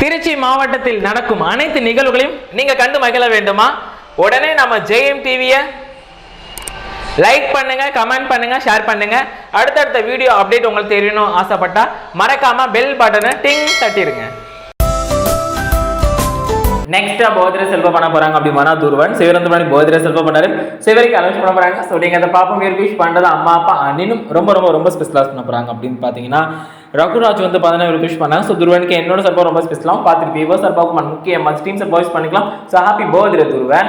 திருச்சி மாவட்டத்தில் நடக்கும் அனைத்து நிகழ்வுகளையும் நீங்க கண்டு மகிழ வேண்டுமா? உடனே நம்ம ஜெயம் டிவியை லைக் பண்ணுங்க கமெண்ட் பண்ணுங்க ஷேர் பண்ணுங்க. அடுத்தடுத்த வீடியோ அப்டேட் உங்களுக்கு தெரியணும் ஆசைப்பட்டா மறக்காம பெல் பட்டனை டிங் தட்டிடுங்க. நெக்ஸ்டா போதிர செல்வ பண்ண போறாங்க அப்படின்னா துருவன். சிவரந்தமணி போதிர செல்வ பண்ணாரு. சிவரிக்கு அலோஸ் பண்ண போறாங்க. ஸோ நீங்க அந்த பாப்பம் விஷ் பண்றது அம்மா அப்பா அண்ணனும் ரொம்ப ரொம்ப ரொம்ப ஸ்பெஷலாக பண்ண போறாங்க அப்படின்னு பாத்தீங்கன்னா ரகுராஜ் வந்து பதினாறு விஷ் பண்ணாங்க ஸோ துருவனுக்கு என்னோட சர்பா ரொம்ப ஸ்பெஷலாக பார்த்துட்டு விவோ சர்பாவுக்கு முக்கிய மச் டீம் சர்பாய்ஸ் பண்ணிக்கலாம். ஸோ ஹாப்பி போதிர துருவன்.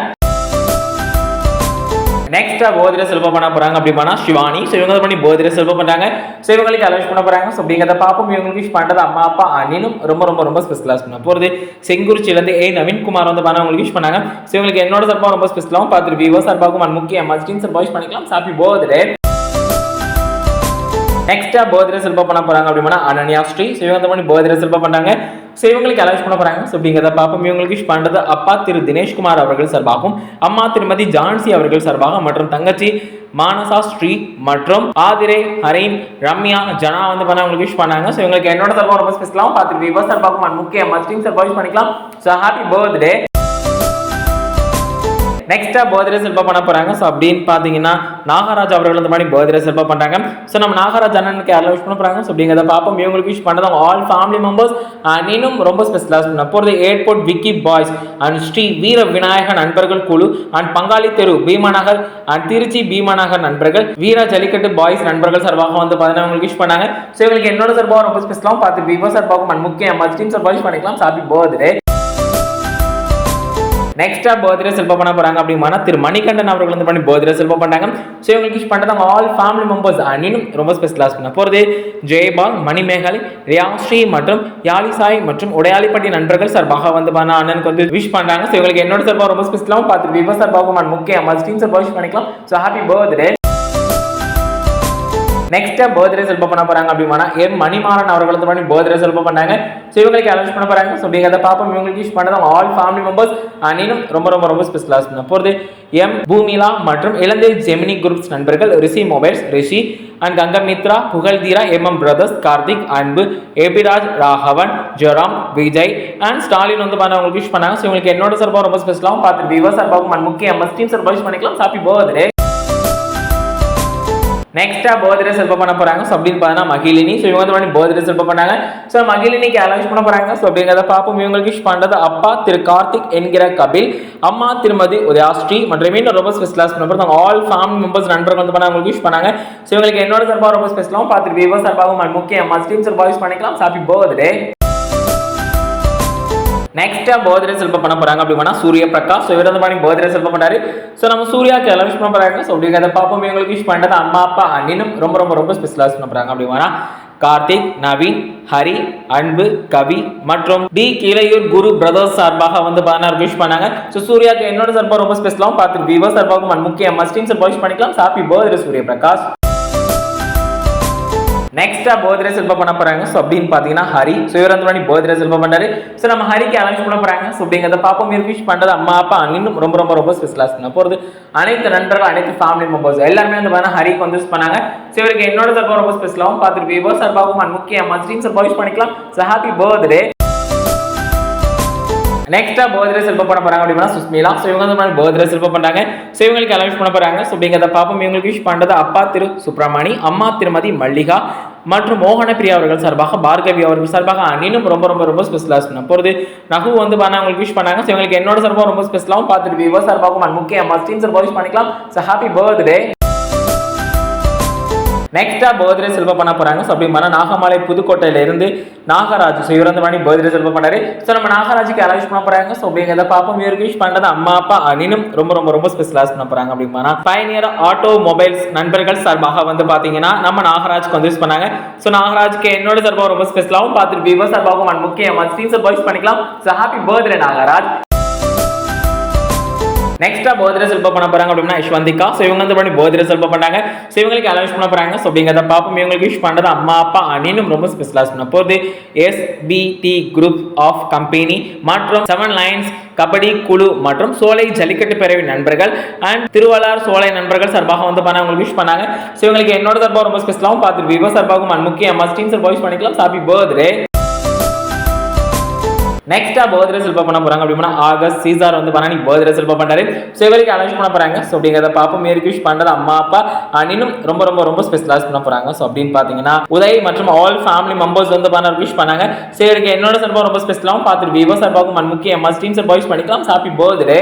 நெக்ஸ்ட்டாக போதிர செல்வம் பண்ண போறாங்க அப்படின்னா சிவானி. ஸோ இவங்க பண்ணி போதிர செல்வம் பண்ணுறாங்க ஸோ இவங்களுக்கு அலோஸ் பண்ண போகிறாங்க ஸோ அப்படிங்கிறத பார்ப்போம். இவங்களுக்கு விஷ் பண்ணுறது அம்மா அப்பா அண்ணனும் ரொம்ப ரொம்ப ரொம்ப ஸ்பெஷலாக பண்ண போகிறது செங்குறிச்சியிலேருந்து ஏ நவீன்குமார் வந்து பண்ண அவங்களுக்கு விஷ் பண்ணாங்க. ஸோ இவங்களுக்கு என்னோட சர்பா ரொம்ப ஸ்பெஷலாகவும் பார்த்துட்டு விவோ சார்பாகவும் முக்கிய மஸ்டின் சார் வாய்ஸ் பண்ணிக்கலாம். ஹாப்பி போதிரே நெக்ஸ்டா போதிர செல்ப பண்ண போறாங்க அப்படின்னா அனன்யா ஸ்ரீ ஸோ இவங்க பண்ணி பண்ணாங்க ஸோ இவங்களுக்கு அலோஸ் பண்ண போறாங்க. ஸோ அப்படிங்கிறத பார்ப்போம். இவங்களுக்கு விஷ் பண்ணுறது அப்பா திரு தினேஷ்குமார் அவர்கள் சார்பாகவும் அம்மா திருமதி ஜான்சி அவர்கள் சார்பாக மற்றும் தங்கச்சி மானசா ஸ்ரீ மற்றும் ஆதிரே ஹரீம் ரம்யா ஜனா வந்து பண்ண உங்களுக்கு விஷ் பண்ணாங்க. ஸோ இவங்களுக்கு என்னோட சார்பாக ரொம்ப ஸ்பெஷலாகவும் பார்த்துட்டு விவோ சார்பாகவும் முக்கிய மஸ்டிங் சார் வாய்ஸ் பண்ணிக்கலாம். ஸோ ஹாப்பி பர்த்டே நெக்ஸ்ட்டாக பர்த்டே செல்பா பண்ண போகிறாங்க ஸோ அப்படின்னு பார்த்தீங்கன்னா நாகராஜ் அவர்கள் இந்த மாதிரி பர்த்டே செல்பா பண்ணுறாங்க ஸோ நம்ம நாகராஜ் அண்ணனுக்கு யாரெல்லாம் விஷ் பண்ண போகிறாங்க ஸோ அப்படிங்கிறத பார்ப்போம். இவங்களுக்கு விஷ் பண்ணது ஆல் ஃபேமிலி மெம்பர்ஸ் அண்ட் இன்னும் ரொம்ப ஸ்பெஷலாக பண்ண போகிறது airport Vicky boys and Sri Veera Vinayagar நண்பர்கள் குழு அண்ட் பங்காளி தெரு பீமாநகர் அண்ட் திருச்சி பீமாநகர் நண்பர்கள். வீரா ஜல்லிக்கட்டு பாய்ஸ் நண்பர்கள் சார்பாக வந்து பார்த்தீங்கன்னா உங்களுக்கு விஷ் பண்ணாங்க. ஸோ இவங்களுக்கு என்னோட சார்பாக ரொம்ப ஸ்பெஷலாகவும் பார்த்து விவோ சார்பாகவும் அண்ட் முக்கிய மஸ்டின் சார் விஷ் பண்ணிக்கலாம். சாப்பி பர்த்டே நெக்ஸ்டா பர்த்டே செல்ப பண்ண போறாங்க அப்படின்னா திரு மணிகண்டன் அவர்கள் வந்து பண்ணி பர்த்டே செல்ப பண்ணாங்க ஸோ இவங்களுக்கு விஷ் பண்ணுறது ஆல் ஃபேமிலி மெம்பர்ஸ் அண்ணினும் ரொம்ப ஸ்பெஷலாக பண்ண போகிறது ஜெயபால் மணிமேகலை ரியாஸ்ரீ மற்றும் யாலிசாய் மற்றும் உடையாளிப்பட்டி நண்பர்கள் சார்பாக வந்து பண்ண அண்ணனுக்கு வந்து விஷ் பண்ணுறாங்க ஸோ இவங்களுக்கு என்னோட சார்பாக ரொம்ப ஸ்பெஷலாகவும் பார்த்து விவசாய சார்பாகவும் and முக்கிய மஸ்டின் சார்பாக விஷ் பண்ணிக்கலாம். So happy birthday next birthday செல்ப பண்ண போறாங்க அப்படின்னா எம் மணிமாறன் அவர்கள் வந்து பண்ணி பர்த்டே செல்ப பண்ணாங்க ஸோ இவங்களுக்கு அலோஸ் பண்ண போறாங்க. ஸோ அதை பார்ப்போம். இவங்களுக்கு யூஸ் பண்ணது ஆல் ஃபேமிலி மெம்பர்ஸ் அண்ணினும் ரொம்ப ரொம்ப ரொம்ப ஸ்பெஷலாக பண்ண போகிறது எம் பூமிலா மற்றும் இலந்தை ஜெமினி குரூப்ஸ் நண்பர்கள் Rishi mobiles Rishi and Gangamitra Pugazhdheera M M brothers Karthik Anbu Abiraj Raghavan Jayaram Vijay and Stalin வந்து பண்ண உங்களுக்கு விஷ் பண்ணாங்க. ஸோ இவங்களுக்கு என்னோட சார்பாக ரொம்ப ஸ்பெஷலாகவும் பார்த்து விவோ சார்பாகவும் and முக்கிய எம்எஸ் டீம் சார்பாக விஷ் பண்ணிக்கலாம். ஹாப்பி பர்த்டே நெக்ஸ்டா பர்த்டே செல்ப பண்ண போறாங்க. ஸோ அப்படின்னு பார்த்தீங்கன்னா மகிழினி. ஸோ இவங்க வந்து பர்த்டே செல்ப பண்ணாங்க ஸோ மகிழினிக்கு அலௌன்ஸ் பண்ண போறாங்க. ஸோ அப்படிங்கிறத பார்ப்போம். இவங்களுக்கு விஷ் பண்ணுறது அப்பா திரு கார்த்திக் என்கிற கபில் அம்மா திருமதி உதயாஸ்ரீ மற்றும் இன்னும் ரொம்ப ஸ்பெஷலாக பண்ண ஆல் ஃபேமிலி மெம்பர்ஸ் நண்பர்கள் வந்து பண்ண அவங்களுக்கு விஷ் பண்ணாங்க. ஸோ இவங்களுக்கு என்னோட சார்பாக ரொம்ப ஸ்பெஷலாகவும் பார்த்துட்டு விவோ சார்பாகவும் முக்கிய அம்மா ஸ்டீம் சார்பாக யூஸ் பண்ணிக்கலாம். ஹாப்பி பர்த்டே நெக்ஸ்ட்டாக பர்த்டே செல்ப பண்ண போகிறாங்க அப்படின்னா சூரிய பிரகாஷ். ஸோ இவர் வந்து பண்ணி பர்த்டே செல்ப பண்ணாரு ஸோ நம்ம சூர்யாவுக்கு எல்லாம் விஷ் பண்ண ஸோ அப்படிங்கிறத பார்ப்போம்? இவங்களுக்கு விஷ் பண்றது அம்மா அப்பா அண்ணினும் ரொம்ப ரொம்ப ரொம்ப ஸ்பெஷலாக பண்ண போகிறாங்க அப்படின்னா கார்த்திக் நவீன் ஹரி அன்பு கவி மற்றும் டி கீழையூர் குரு பிரதர்ஸ் சார்பாக வந்து பதினாறு விஷ் பண்ணாங்க. ஸோ சூர்யாக்கு என்னோட சார்பாக ரொம்ப ஸ்பெஷலாகவும் பார்த்துருக்கு விவோ சார்பாகவும் முக்கிய மஸ்டின் சார்பாக விஷ் பண்ணிக்கலாம். Happy birthday Surya Prakash. நெக்ஸ்டா birthday செல்ப பண்ண போறாங்க. ஸோ அப்படின்னு பார்த்தீங்கன்னா ஹரி. ஸோ இவர் வந்து பண்ணி செல்ப பண்ணாரு. ஸோ நம்ம ஹரிக்கு அலௌன்ஸ் பண்ண போறாங்க. ஸோ அப்படிங்கிறத பாப்போம் இவர் விஷ் பண்றது அம்மா அப்பா இன்னும் ரொம்ப ரொம்ப ரொம்ப ஸ்பெஷலாக பண்ண போகிறது அனைத்து நண்பர்கள் அனைத்து ஃபேமிலி மெம்பர்ஸ் எல்லாருமே வந்து பார்த்தீங்கன்னா ஹரிக்கு வந்து யூஸ் பண்ணாங்க. ஸோ இவருக்கு என்னோட சார்பாக ரொம்ப ஸ்பெஷலாகவும் பார்த்துட்டு விவோ சார்பாகவும் and முக்கிய சார் சார்பாக பண்ணிக்கலாம். ஸோ ஹாப்பி பர்த்டே நெக்ஸ்ட்டாக பர்த்டே செல்ப பண்ண போகிறாங்க அப்படின்னா சுஸ்மிலா ஸோ இவங்க வந்து பர்த்டே செல்ப பண்றாங்க. ஸோ இவங்களுக்கு அலௌன்ஸ் பண்ண போகிறாங்க ஸோ அப்படிங்கிறத பாப்போம் இவங்களுக்கு விஷ் பண்ணுறது அப்பா திரு சுப்பிரமணி அம்மா திருமதி மல்லிகா மற்றும் மோகன பிரியா அவர்கள் சார்பாக பார்கவி அவர்கள் சார்பாக அண்ணினும் ரொம்ப ரொம்ப ரொம்ப ஸ்பெஷலாக பண்ண போகிறது நகு வந்து பண்ண அவங்களுக்கு விஷ் பண்ணாங்க. ஸோ இவங்களுக்கு என்னோட சார்பாக ரொம்ப ஸ்பெஷலாகவும் பார்த்துட்டு விவோ சார்பாகவும் முக்கிய அம்மா ஸ்டீம் சார்பாக விஷ் பண்ணிக்கலாம். ஸோ ஹாப்பி பர்த்டே நெக்ஸ்டா பர்த்டே செல்வ பண்ண போறாங்க. ஸோ அப்படி மன நாகமாலை புதுக்கோட்டையில இருந்து நாகராஜ் ஸோ இவர் வந்து பண்ணி பர்த்டே செல்வ பண்ணாரு ஸோ நம்ம நாகராஜுக்கு அலவிஷ் பண்ண போறாங்க. ஸோ அப்படிங்கிறத பாப்போம் இவருக்கு விஷ் பண்றது அம்மா அப்பா அனினும் ரொம்ப ரொம்ப ரொம்ப ஸ்பெஷலாக பண்ண போறாங்க அப்படின்னா பயணியர் ஆட்டோ மொபைல்ஸ் நண்பர்கள் சார்பாக வந்து பாத்தீங்கன்னா நம்ம நாகராஜ்க்கு வந்து யூஸ் பண்ணாங்க. ஸோ நாகராஜ்க்கு என்னோட சார்பாக ரொம்ப ஸ்பெஷலாகவும் பார்த்துட்டு விவோ சார்பாகவும் and முக்கிய ஸ்டீம் பண்ணிக்கலாம். So happy birthday Nagaraj. நெக்ஸ்டா போதிர செல்ப பண்ண போறாங்க அப்படின்னா யஷ்வந்திகா ஸோ இவங்க வந்து பண்ணி போதிர செல்ப பண்ணாங்க ஸோ இவங்களுக்கு அலௌன்ஸ் பண்ண போறாங்க? ஸோ அப்படிங்கிறத பார்ப்போம். இவங்களுக்கு விஷ் பண்றது அம்மா அப்பா அண்ணினும் ரொம்ப ஸ்பெஷலாக பண்ண போகுது. எஸ்பிடி குரூப் ஆஃப் கம்பெனி மற்றும் செவன் லைன்ஸ் கபடி குழு மற்றும் சோலை ஜல்லிக்கட்டு பேரவை நண்பர்கள் அண்ட் திருவள்ளார் சோலை நண்பர்கள் சார்பாக வந்து பண்ண உங்களுக்கு விஷ் பண்ணாங்க. ஸோ இவங்களுக்கு என்னோட சார்பாக ரொம்ப ஸ்பெஷலாகவும் பார்த்துட்டு விவோ சார்பாகவும் அண்ட் முக்கிய அம்மா ஸ்டீம் சார் வாய்ஸ் பண்ணிக்கலாம். ஹாப்பி பர்த்டே நெக்ஸ்ட்டாக பர்த்டே செலிப்ரேட் பண்ண போறாங்க அப்படின்னா ஆகஸ்ட் சீசார் வந்து பண்ணி பர்த்டே செலிப்ரேட் பண்றாரு. ஸோ இவருக்கு அனௌன்ஸ் பண்ண போறாங்க. ஸோ அப்படிங்கிறத பார்ப்போம். மேரி விஷ் பண்றது அம்மா அப்பா and இன்னும் ரொம்ப ரொம்ப ரொம்ப ஸ்பெஷலாக பண்ண போறாங்க. ஸோ அப்படின்னு பார்த்தீங்கன்னா உதய் மற்றும் ஆல் ஃபேமிலி மெம்பர்ஸ் வந்து பண்ண விஷ் பண்ணாங்க. ஸோ இவருக்கு என்னோட சார்பாக ரொம்ப ஸ்பெஷலாகவும் பார்த்துட்டு விவோ சார்பாகவும் முக்கிய எம்மா ஸ்டீம் சார் பாய்ஸ் பண்ணிக்கலாம். Happy birthday